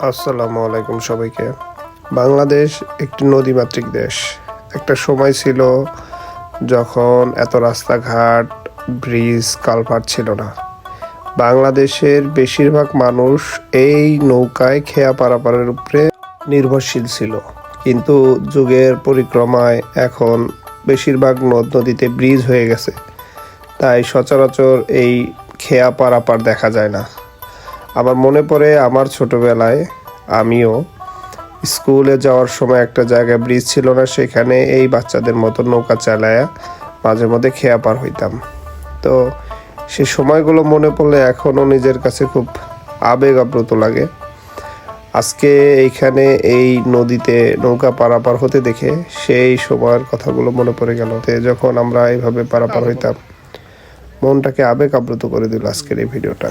আসসালামু আলাইকুম সবাইকে। বাংলাদেশ একটি নদীমাতৃক দেশ। একটা সময় ছিল যখন এত রাস্তাঘাট, ব্রিজ, কালভার্ট ছিল না। বাংলাদেশের বেশিরভাগ মানুষ এই নৌকায় খেয়া পারাপারের উপরে নির্ভরশীল ছিল। কিন্তু যুগের পরিক্রমায় এখন বেশিরভাগ নদ নদীতে ব্রিজ হয়ে গেছে। তাই সচরাচর এই খেয়া পারাপার দেখা যায় না। আমার মনে পড়ে আমার ছোটবেলায় আমিও স্কুলে যাওয়ার সময় একটা জায়গায় ব্রিজ ছিল না সেখানে এই বাচ্চাদের মতো নৌকা চালায়া মাঝে মধ্যে খেয়া পার হইতাম। তো সে সময়গুলো মনে পড়লে এখনও নিজের কাছে খুব আবেগ আপ্লুত লাগে। আজকে এইখানে এই নদীতে নৌকা পারাপার হতে দেখে সেই সময়ের কথাগুলো মনে পড়ে গেল। যখন আমরা এইভাবে পারাপার। হইতাম মনটাকে আবেগ আপ্লুত করে দিল আজকের এই ভিডিওটা।